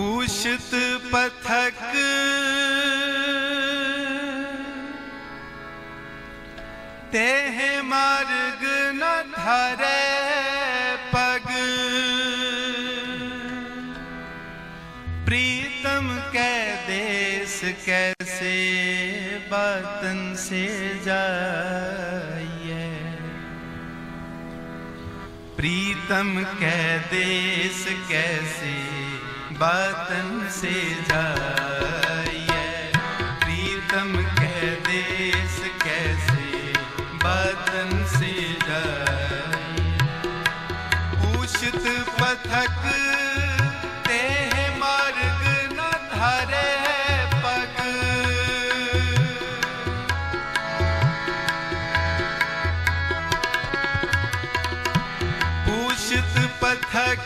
पूषित पथक। तेह मार्ग न धरे पग। प्रीतम कै देश कैसे बतन से जाइए। प्रीतम कै देश कैसे बातन से जाइए प्रीतम कै देश कैसे बातन से जाइए उषित पथक तेह मार्ग न धरे पग पूषित पथक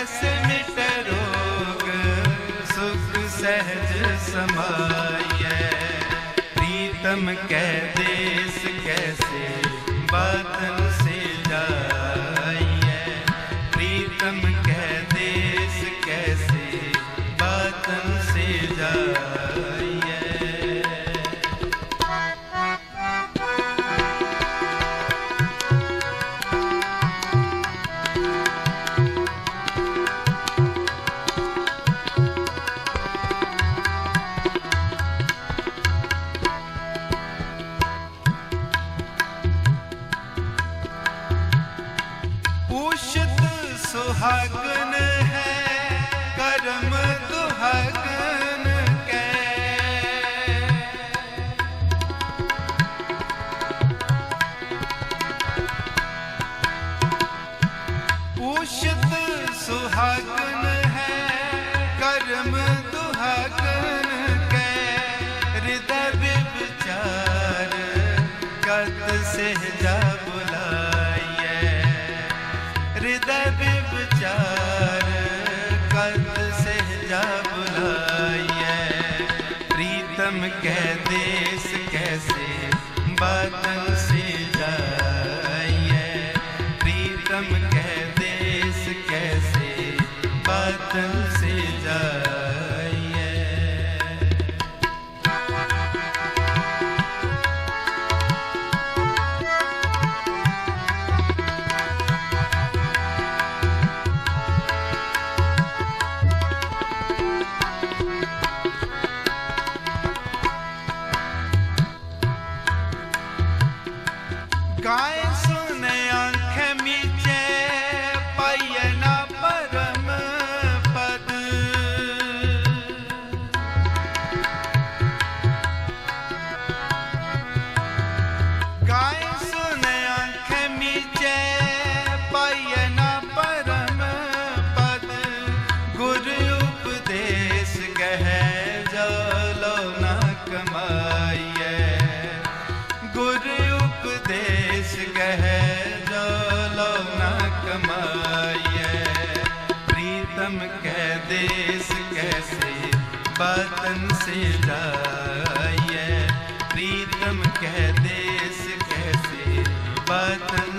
ਜਸ ਮਿਟ ਰੋਗ ਸੁਖ ਸਹਿਜ ਸਮਾਈਐ ਪ੍ਰੀਤਮ ਕਹਿ ਦੇਸ ਕੈਸੇ ਬਤਨ ਮੁਸ਼ਤ ਸੁਹਾਗਨ ਹੈ ਕਰਮ ਦੁਹਾਗਨ ਕੈ ਰਿਦਾ ਵਿਚਾਰ ਕਤ ਸਹਜਾ ਬੁਲਾਈਐ ਰਿਦਾ ਵਿਚਾਰ ਕਤ ਸਹਜਾ ਬੁਲਾਈਐ ਪ੍ਰੀਤਮ ਕੈ ਦੇਸ ਕੈਸੇ ਬਾਤਨ ਸੇ बातन से जाइए गाय प्रीतम कै देश कैसे बतन से जाइए प्रीतम कै देश कैसे बतन